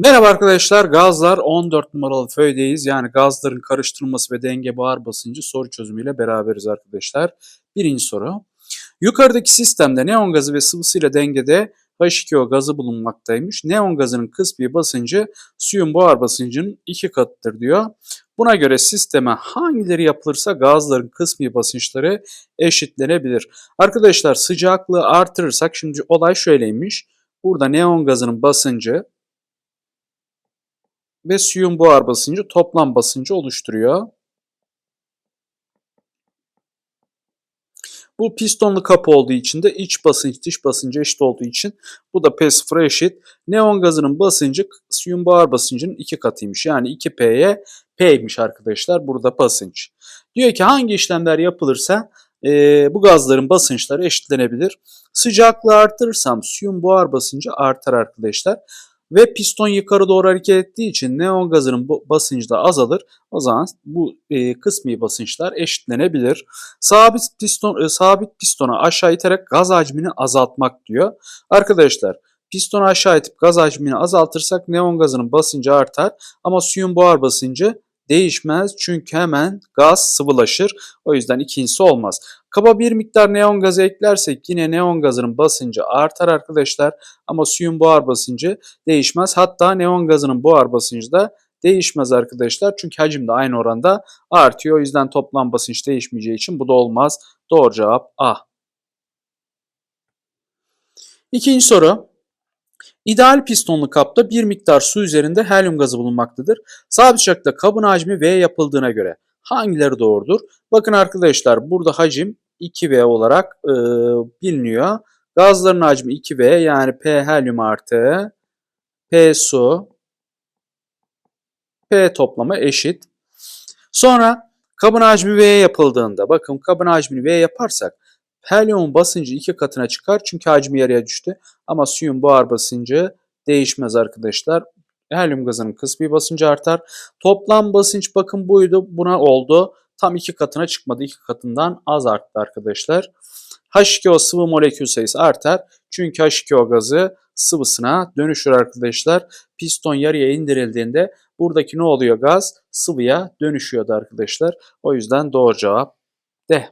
Merhaba arkadaşlar, gazlar 14 numaralı föydeyiz. Yani gazların karıştırılması ve denge buhar basıncı soru çözümüyle beraberiz arkadaşlar. Birinci soru. Yukarıdaki sistemde neon gazı ve sıvısıyla dengede H2O gazı bulunmaktaymış. Neon gazının kısmi basıncı suyun buhar basıncının iki katıdır diyor. Buna göre sisteme hangileri yapılırsa gazların kısmi basınçları eşitlenebilir. Arkadaşlar sıcaklığı artırırsak şimdi olay şöyleymiş. Burada neon gazının basıncı ve suyun buhar basıncı toplam basıncı oluşturuyor. Bu pistonlu kapı olduğu için de iç basınç dış basıncı eşit olduğu için bu da P0 eşit. Neon gazının basıncı suyun buhar basıncının iki katıymış. Yani 2P'ye P'ymiş arkadaşlar burada basınç. Diyor ki hangi işlemler yapılırsa e, bu gazların basınçları eşitlenebilir. Sıcaklığı artırırsam suyun buhar basıncı artar arkadaşlar ve piston yukarı doğru hareket ettiği için neon gazının basıncı da azalır. O zaman bu e, kısmi basınçlar eşitlenebilir. Sabit piston e, sabit pistonu aşağı iterek gaz hacmini azaltmak diyor. Arkadaşlar pistonu aşağı itip gaz hacmini azaltırsak neon gazının basıncı artar ama suyun buhar basıncı değişmez çünkü hemen gaz sıvılaşır. O yüzden ikincisi olmaz. Kaba bir miktar neon gazı eklersek yine neon gazının basıncı artar arkadaşlar ama suyun buhar basıncı değişmez. Hatta neon gazının buhar basıncı da değişmez arkadaşlar. Çünkü hacim de aynı oranda artıyor. O yüzden toplam basınç değişmeyeceği için bu da olmaz. Doğru cevap A. İkinci soru. İdeal pistonlu kapta bir miktar su üzerinde helyum gazı bulunmaktadır. Sabit sıcakta kabın hacmi V yapıldığına göre hangileri doğrudur? Bakın arkadaşlar burada hacim 2V olarak e, biliniyor. Gazların hacmi 2V yani P helyum artı P su P toplama eşit. Sonra kabın hacmi V yapıldığında bakın kabın hacmini V yaparsak Helyumun basıncı iki katına çıkar çünkü hacmi yarıya düştü. Ama suyun buhar basıncı değişmez arkadaşlar. Helyum gazının kısmi basıncı artar. Toplam basınç bakın buydu buna oldu. Tam iki katına çıkmadı. iki katından az arttı arkadaşlar. H2O sıvı molekül sayısı artar. Çünkü H2O gazı sıvısına dönüşür arkadaşlar. Piston yarıya indirildiğinde buradaki ne oluyor gaz? Sıvıya dönüşüyordu arkadaşlar. O yüzden doğru cevap D.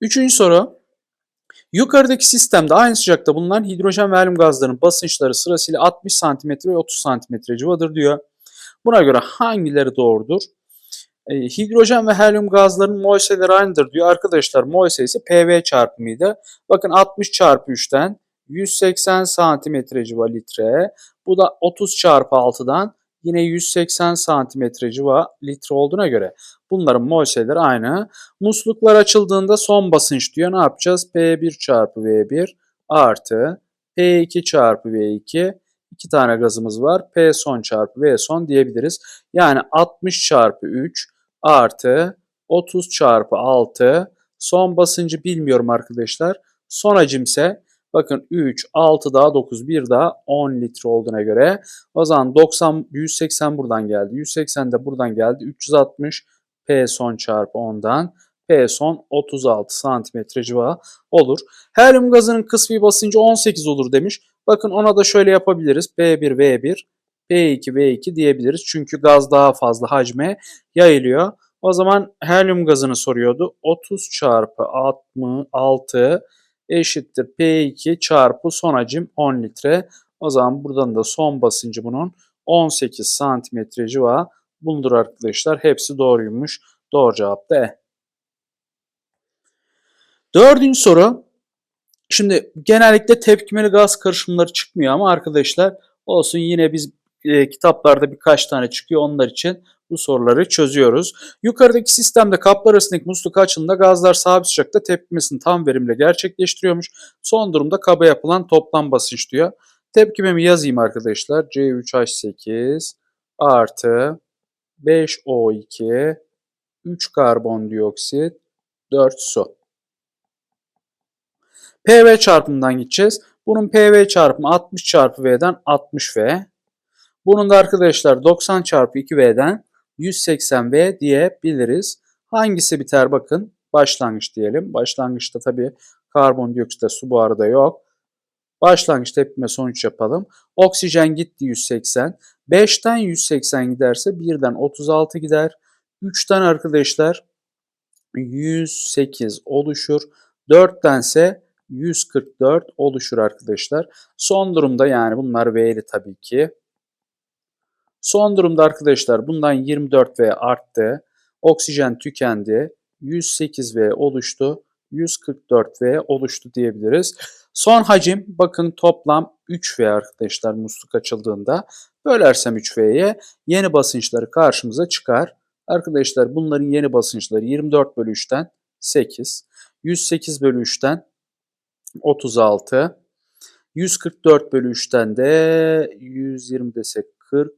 Üçüncü soru. Yukarıdaki sistemde aynı sıcakta bulunan hidrojen ve helyum gazlarının basınçları sırasıyla 60 cm ve 30 cm civadır diyor. Buna göre hangileri doğrudur? E, hidrojen ve helyum gazlarının mol sayıları aynıdır diyor. Arkadaşlar mol sayısı PV çarpımıydı. Bakın 60 çarpı 3'ten 180 cm civa litre. Bu da 30 çarpı 6'dan yine 180 santimetre civa litre olduğuna göre bunların mol sayıları aynı. Musluklar açıldığında son basınç diyor. Ne yapacağız? P1 çarpı V1 artı P2 çarpı V2 iki tane gazımız var. P son çarpı V son diyebiliriz. Yani 60 çarpı 3 artı 30 çarpı 6 son basıncı bilmiyorum arkadaşlar. Son hacimse Bakın 3, 6 daha 9, 1 daha 10 litre olduğuna göre o zaman 90, 180 buradan geldi. 180 de buradan geldi. 360 P son çarpı 10'dan P son 36 santimetre civarı olur. Helyum gazının kısmi basıncı 18 olur demiş. Bakın ona da şöyle yapabiliriz. P1, V1, P2, V2 diyebiliriz. Çünkü gaz daha fazla hacme yayılıyor. O zaman helyum gazını soruyordu. 30 çarpı 66 eşittir P2 çarpı son hacim 10 litre. O zaman buradan da son basıncı bunun 18 santimetre civa bulunur arkadaşlar. Hepsi doğruymuş. Doğru cevap D. Dördüncü soru. Şimdi genellikle tepkimeli gaz karışımları çıkmıyor ama arkadaşlar olsun yine biz e, kitaplarda birkaç tane çıkıyor onlar için bu soruları çözüyoruz. Yukarıdaki sistemde kaplar arasındaki musluk açılında gazlar sabit sıcakta tepkimesini tam verimle gerçekleştiriyormuş. Son durumda kaba yapılan toplam basınç diyor. Tepkimemi yazayım arkadaşlar. C3H8 artı 5O2 3 karbondioksit 4 su. PV çarpımından gideceğiz. Bunun PV çarpımı 60 çarpı V'den 60V. Bunun da arkadaşlar 90 çarpı 2V'den 180V diyebiliriz. Hangisi biter bakın. Başlangıç diyelim. Başlangıçta tabii karbondioksitte su buharı da yok. Başlangıç tepkime sonuç yapalım. Oksijen gitti 180. 5'ten 180 giderse 1'den 36 gider. 3'ten arkadaşlar 108 oluşur. 4'tense 144 oluşur arkadaşlar. Son durumda yani bunlar V'li tabii ki. Son durumda arkadaşlar bundan 24V arttı. Oksijen tükendi. 108V oluştu. 144V oluştu diyebiliriz. Son hacim bakın toplam 3V arkadaşlar musluk açıldığında. Bölersem 3V'ye yeni basınçları karşımıza çıkar. Arkadaşlar bunların yeni basınçları 24 bölü 3'ten 8. 108 bölü 3'ten 36. 144 bölü 3'ten de 120 desek 40,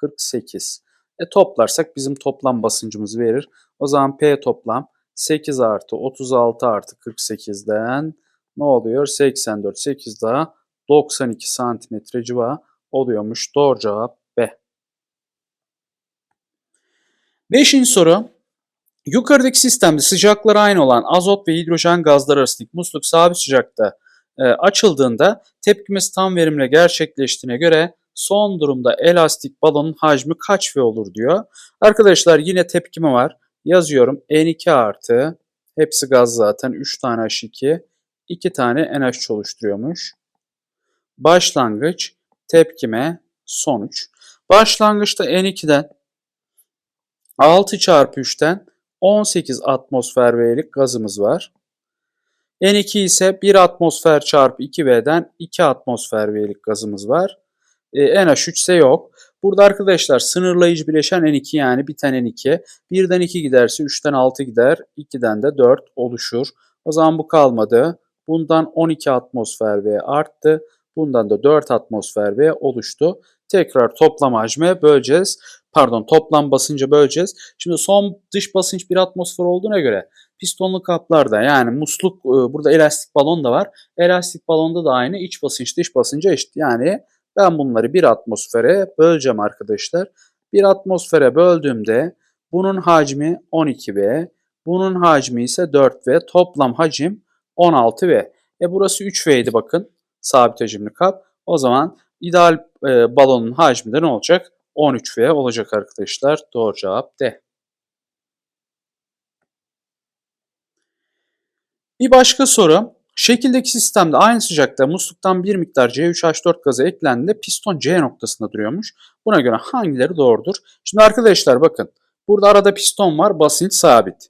48. E toplarsak bizim toplam basıncımız verir. O zaman P toplam 8 artı 36 artı 48'den ne oluyor? 84, 8 daha 92 santimetre civa oluyormuş. Doğru cevap B. Beşinci soru. Yukarıdaki sistemde sıcakları aynı olan azot ve hidrojen gazları arasındaki musluk sabit sıcakta e, açıldığında tepkimesi tam verimle gerçekleştiğine göre son durumda elastik balonun hacmi kaç V olur diyor. Arkadaşlar yine tepkime var. Yazıyorum N2 artı hepsi gaz zaten 3 tane H2 2 tane NH oluşturuyormuş. Başlangıç, tepkime, sonuç. Başlangıçta N2'den 6 çarpı 3'ten 18 atmosfer V'lik gazımız var. N2 ise 1 atmosfer çarpı 2V'den 2 atmosfer V'lik gazımız var. E, NH3 ise yok. Burada arkadaşlar sınırlayıcı bileşen N2 yani bir tane N2. 1'den 2 giderse 3'ten 6 gider. 2'den de 4 oluşur. O zaman bu kalmadı. Bundan 12 atmosfer V arttı. Bundan da 4 atmosfer V oluştu. Tekrar toplam hacme böleceğiz. Pardon toplam basınca böleceğiz. Şimdi son dış basınç 1 atmosfer olduğuna göre pistonlu kaplarda yani musluk burada elastik balon da var. Elastik balonda da aynı iç basınç dış basınca eşit. Yani ben bunları 1 atmosfere böleceğim arkadaşlar. 1 atmosfere böldüğümde bunun hacmi 12V, bunun hacmi ise 4V. Toplam hacim 16V. E burası 3V bakın. Sabit hacimli kap. O zaman ideal e, balonun hacmi de ne olacak? 13V olacak arkadaşlar. Doğru cevap D. Bir başka soru. Şekildeki sistemde aynı sıcakta musluktan bir miktar C3H4 gazı eklendiğinde piston C noktasında duruyormuş. Buna göre hangileri doğrudur? Şimdi arkadaşlar bakın. Burada arada piston var. Basınç sabit.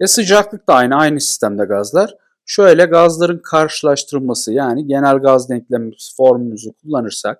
E sıcaklık da aynı. Aynı sistemde gazlar. Şöyle gazların karşılaştırılması yani genel gaz denklemi formülümüzü kullanırsak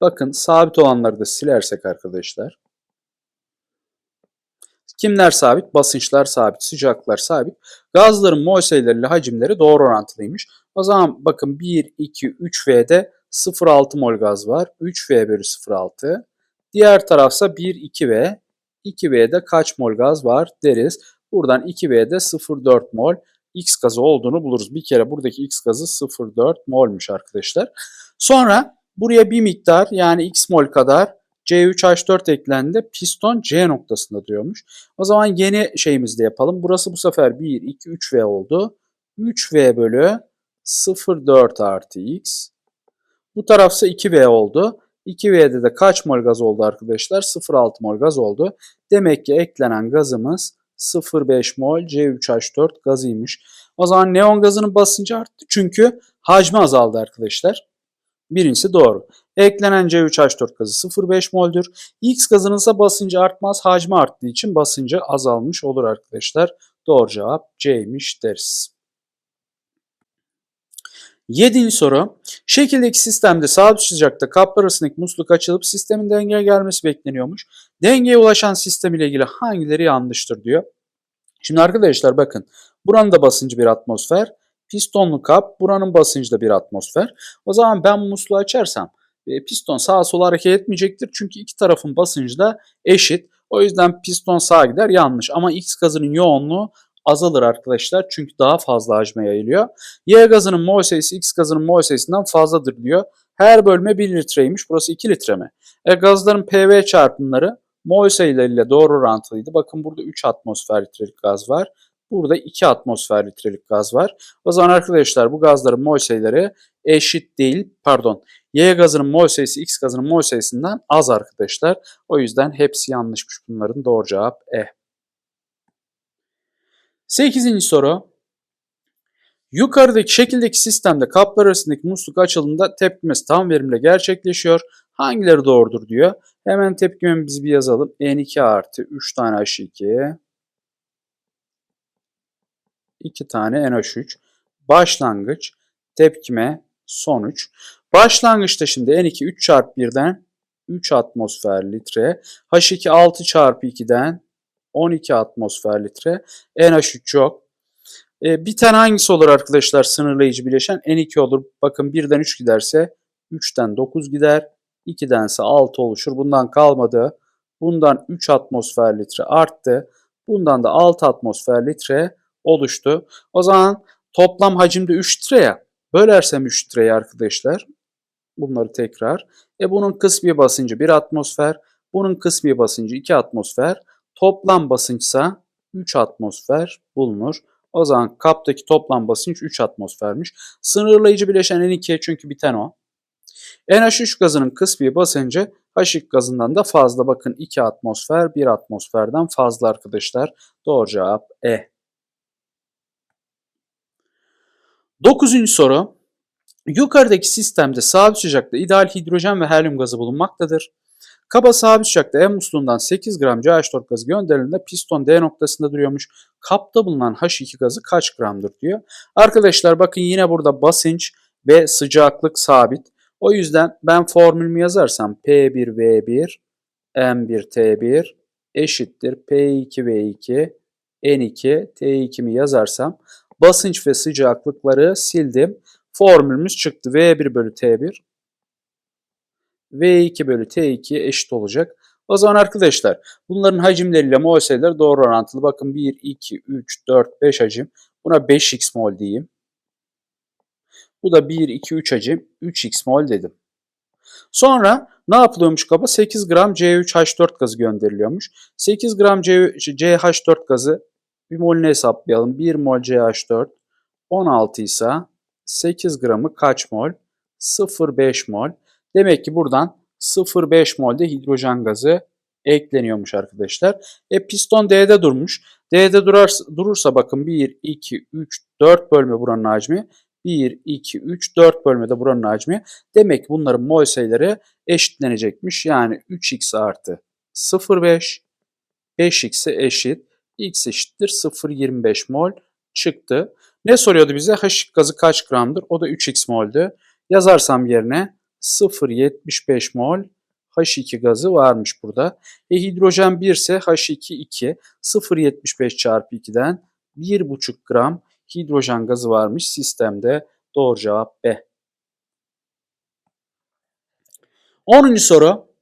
bakın sabit olanları da silersek arkadaşlar kimler sabit? Basınçlar sabit, sıcaklıklar sabit. Gazların mol sayılarıyla hacimleri doğru orantılıymış. O zaman bakın 1, 2, 3V'de 0,6 mol gaz var. 3V bölü 0,6. Diğer tarafsa 1, 2V. 2V'de kaç mol gaz var deriz. Buradan 2V'de 0,4 mol. X gazı olduğunu buluruz. Bir kere buradaki X gazı 0,4 molmuş arkadaşlar. Sonra buraya bir miktar yani X mol kadar C3H4 eklendi. Piston C noktasında duruyormuş. O zaman yeni şeyimizi de yapalım. Burası bu sefer 1, 2, 3V oldu. 3V bölü 0,4 artı X. Bu tarafsa 2V oldu. 2V'de de kaç mol gaz oldu arkadaşlar? 0,6 mol gaz oldu. Demek ki eklenen gazımız 0,5 mol C3H4 gazıymış. O zaman neon gazının basıncı arttı çünkü hacmi azaldı arkadaşlar. Birincisi doğru. Eklenen C3H4 gazı 0,5 mol'dür. X gazının ise basıncı artmaz, hacmi arttığı için basıncı azalmış olur arkadaşlar. Doğru cevap C'ymiş deriz. Yedinci soru. Şekildeki sistemde sabit sıcakta kaplar arasındaki musluk açılıp sistemin dengeye gelmesi bekleniyormuş. Dengeye ulaşan sistem ile ilgili hangileri yanlıştır diyor. Şimdi arkadaşlar bakın buranın da basıncı bir atmosfer. Pistonlu kap buranın basıncı da bir atmosfer. O zaman ben musluğu açarsam e, piston sağa sola hareket etmeyecektir. Çünkü iki tarafın basıncı da eşit. O yüzden piston sağa gider yanlış. Ama X gazının yoğunluğu azalır arkadaşlar. Çünkü daha fazla hacme yayılıyor. Y gazının mol sayısı X gazının mol sayısından fazladır diyor. Her bölme 1 litreymiş. Burası 2 litre mi? E gazların PV çarpımları mol sayılarıyla doğru orantılıydı. Bakın burada 3 atmosfer litrelik gaz var. Burada 2 atmosfer litrelik gaz var. O zaman arkadaşlar bu gazların mol sayıları eşit değil. Pardon. Y gazının mol sayısı X gazının mol sayısından az arkadaşlar. O yüzden hepsi yanlışmış bunların. Doğru cevap E. 8. soru. Yukarıdaki şekildeki sistemde kaplar arasındaki musluk açıldığında tepkimesi tam verimle gerçekleşiyor. Hangileri doğrudur diyor. Hemen tepkimemizi bir yazalım. N2 artı 3 tane H2 2 tane NH3. Başlangıç, tepkime, sonuç. Başlangıçta şimdi N2 3 çarpı 1'den 3 atmosfer litre. H2 6 çarpı 2'den 12 atmosfer litre. NH3 yok. E, bir tane hangisi olur arkadaşlar sınırlayıcı bileşen? N2 olur. Bakın 1'den 3 giderse 3'ten 9 gider. 2'den ise 6 oluşur. Bundan kalmadı. Bundan 3 atmosfer litre arttı. Bundan da 6 atmosfer litre oluştu. O zaman toplam hacimde 3 litre. Bölersem 3 litreyi arkadaşlar. Bunları tekrar. E bunun kısmi basıncı 1 atmosfer. Bunun kısmi basıncı 2 atmosfer. Toplam basınçsa 3 atmosfer bulunur. O zaman kaptaki toplam basınç 3 atmosfermiş. Sınırlayıcı bileşen N2'ye çünkü biten o. NH3 gazının kısmi basıncı H2 gazından da fazla. Bakın 2 atmosfer 1 atmosferden fazla arkadaşlar. Doğru cevap E. Dokuzuncu soru. Yukarıdaki sistemde sabit sıcakta ideal hidrojen ve helyum gazı bulunmaktadır. Kaba sabit sıcakta E musluğundan 8 gram CH4 gazı gönderildiğinde piston D noktasında duruyormuş. Kapta bulunan H2 gazı kaç gramdır diyor. Arkadaşlar bakın yine burada basınç ve sıcaklık sabit. O yüzden ben formülümü yazarsam P1V1 M1T1 eşittir P2V2 N2 T2'mi yazarsam basınç ve sıcaklıkları sildim. Formülümüz çıktı. V1 bölü T1 V2 bölü T2 eşit olacak. O zaman arkadaşlar bunların hacimleriyle mol sayıları doğru orantılı. Bakın 1, 2, 3, 4, 5 hacim. Buna 5x mol diyeyim. Bu da 1, 2, 3 hacim. 3x mol dedim. Sonra ne yapılıyormuş kaba? 8 gram C3H4 gazı gönderiliyormuş. 8 gram CH4 gazı bir molünü hesaplayalım. 1 mol CH4 16 ise 8 gramı kaç mol? 0,5 mol. Demek ki buradan 0,5 molde hidrojen gazı ekleniyormuş arkadaşlar. E piston D'de durmuş. D'de durarsa, durursa bakın 1, 2, 3, 4 bölme buranın hacmi. 1, 2, 3, 4 bölmede buranın hacmi. Demek ki bunların mol sayıları eşitlenecekmiş. Yani 3x artı 0,5 5x'e eşit. X eşittir 0,25 mol çıktı. Ne soruyordu bize? H gazı kaç gramdır? O da 3x moldü. Yazarsam yerine 0,75 mol H2 gazı varmış burada. E hidrojen 1 ise H2 2. 0,75 çarpı 2'den 1,5 gram hidrojen gazı varmış sistemde. Doğru cevap B. 10. soru.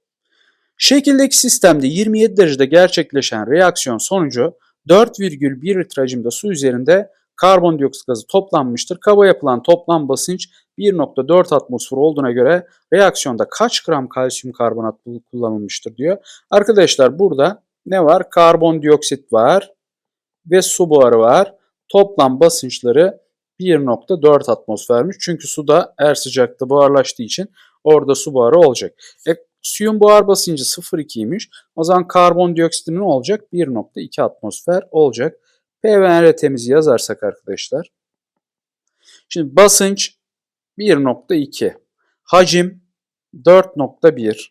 Şekildeki sistemde 27 derecede gerçekleşen reaksiyon sonucu 4,1 litre hacimde su üzerinde karbondioksit gazı toplanmıştır. Kaba yapılan toplam basınç 1.4 atmosfer olduğuna göre reaksiyonda kaç gram kalsiyum karbonat kullanılmıştır diyor. Arkadaşlar burada ne var? Karbondioksit var ve su buharı var. Toplam basınçları 1.4 atmosfermiş. Çünkü suda er sıcakta buharlaştığı için orada su buharı olacak. E, suyun buhar basıncı 0.2'ymiş. O zaman karbondioksitin ne olacak? 1.2 atmosfer olacak. P ve RT'mizi yazarsak arkadaşlar. Şimdi basınç 1.2. Hacim 4.1.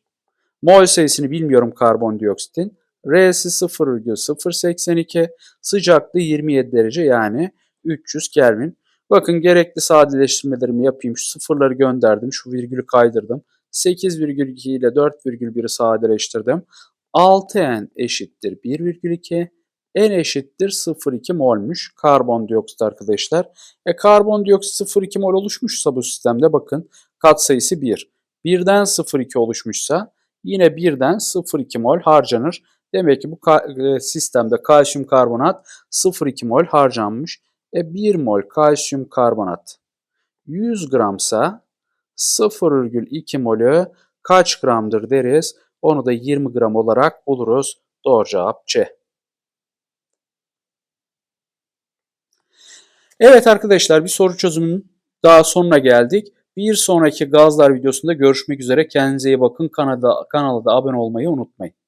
Mol sayısını bilmiyorum karbondioksitin. R'si 0,082. Sıcaklığı 27 derece yani 300 Kelvin. Bakın gerekli sadeleştirmelerimi yapayım. Şu sıfırları gönderdim. Şu virgülü kaydırdım. 8,2 ile 4,1'i sadeleştirdim. 6n eşittir 1,2. N eşittir 0,2 molmuş karbondioksit arkadaşlar. E karbondioksit 0,2 mol oluşmuşsa bu sistemde bakın katsayısı 1. 1'den 0,2 oluşmuşsa yine 1'den 0,2 mol harcanır. Demek ki bu e, sistemde kalsiyum karbonat 0,2 mol harcanmış. E 1 mol kalsiyum karbonat 100 gramsa 0,2 molü kaç gramdır deriz. Onu da 20 gram olarak buluruz. Doğru cevap C. Evet arkadaşlar bir soru çözümünün daha sonuna geldik. Bir sonraki gazlar videosunda görüşmek üzere. Kendinize iyi bakın. Kanala, kanala da abone olmayı unutmayın.